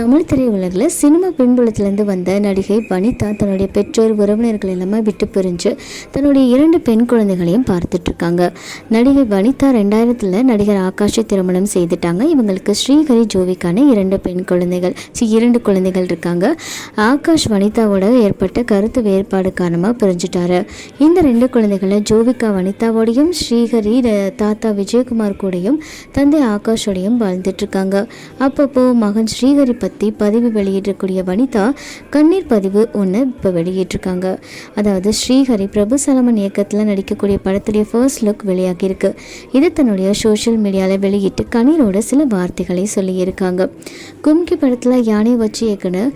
தமிழ் திரையுலகில் சினிமா பின்புலத்திலேருந்து வந்த நடிகை வனிதா தன்னுடைய பெற்றோர் உறவினர்கள் எல்லாமே விட்டு பிரிஞ்சு தன்னுடைய இரண்டு பெண் குழந்தைகளையும் பார்த்துட்ருக்காங்க. நடிகை வனிதா ரெண்டாயிரத்தில் நடிகர் ஆகாஷை திருமணம் செய்துட்டாங்க. இவங்களுக்கு ஸ்ரீஹரி ஜோவிக்கான இரண்டு பெண் குழந்தைகள் சி இரண்டு குழந்தைகள் இருக்காங்க. ஆகாஷ் வனிதாவோட ஏற்பட்ட கருத்து வேறுபாடு காரணமாக பிரிஞ்சுட்டாரு. இந்த ரெண்டு குழந்தைகளை ஜோவிகா வனிதாவோடையும் ஸ்ரீஹரி தாத்தா விஜயகுமார் கூடயும் தந்தை ஆகாஷோடையும் வாழ்ந்துட்டு இருக்காங்க அப்பப்போ மகன் ஸ்ரீஹரி பற்றி பதிவு வெளியிடக்கூடிய வனிதா கண்ணீர் பதிவு ஒன்று இப்போ வெளியிட்டிருக்காங்க. அதாவது ஸ்ரீஹரி பிரபு சலமன் இயக்கத்தில் நடிக்கக்கூடிய படத்துடைய ஃபர்ஸ்ட் லுக் வெளியாகியிருக்கு. இது தன்னுடைய சோஷியல் மீடியாவில் வெளியிட்டு கண்ணீரோட சில வார்த்தைகளை சொல்லியிருக்காங்க. கும்கி படத்தில் யானை வச்சு இயக்குனர்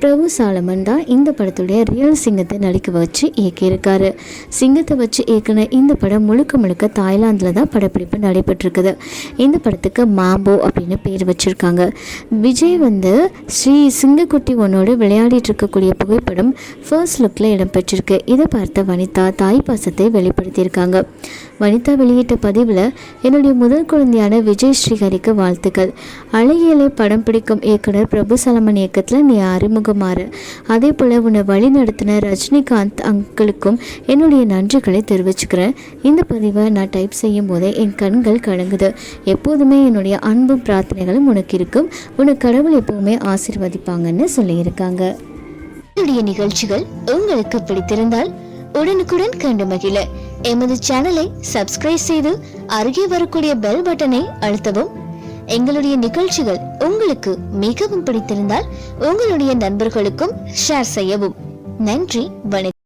பிரபு சாலமன் தான் இந்த படத்துடைய ரியல் சிங்கத்தை நடிக்க வச்சு இயக்கியிருக்காரு. சிங்கத்தை வச்சு இயக்குன இந்த படம் முழுக்க முழுக்க தாய்லாந்தில் தான் படப்பிடிப்பு நடைபெற்றிருக்குது. இந்த படத்துக்கு மாம்போ அப்படின்னு பேர் வச்சுருக்காங்க. விஜய் வந்து ஸ்ரீ சிங்கக்குட்டி ஒன்னோடு விளையாடிட்டு இருக்கக்கூடிய புகைப்படம் ஃபர்ஸ்ட் லுக்கில் இடம்பெற்றிருக்கு. இதை பார்த்த வனிதா தாய் பாசத்தை வெளிப்படுத்தியிருக்காங்க. வனிதா வெளியிட்ட பதிவில் என்னுடைய முதல் குழந்தையான விஜய் ஸ்ரீஹரிக்கு வாழ்த்துக்கள். அழகியலை படம் பிடிக்கும் இயக்குனர் பிரபு சலமன் இயக்கத்தில் நீ அறிமுகமாறு. அதே போல் உன்னை வழி நடத்தின ரஜினிகாந்த் அங்கிளுக்கும் என்னுடைய நன்றிகளை தெரிவிச்சுக்கிறேன். இந்த பதிவை நான் டைப் செய்யும் போதே என் கண்கள் கலங்குது. எப்போதுமே என்னுடைய அன்பும் பிரார்த்தனைகளும் உனக்கு இருக்கும். உனக்கு கடவுள் எப்பவுமே ஆசிர்வதிப்பாங்கன்னு சொல்லியிருக்காங்க. என்னுடைய நிகழ்ச்சிகள் உங்களுக்கு பிடித்திருந்தால் உடனுக்குடன் கண்டு மகிழ. எமது சேனலை சப்ஸ்கிரைப் செய்து அருகே வரக்கூடிய பெல் பட்டனை அழுத்தவும். எங்களுடைய நிகழ்ச்சிகள் உங்களுக்கு மிகவும் பிடித்திருந்தால் உங்களுடைய நண்பர்களுக்கும் ஷேர் செய்யவும். நன்றி வணக்கம்.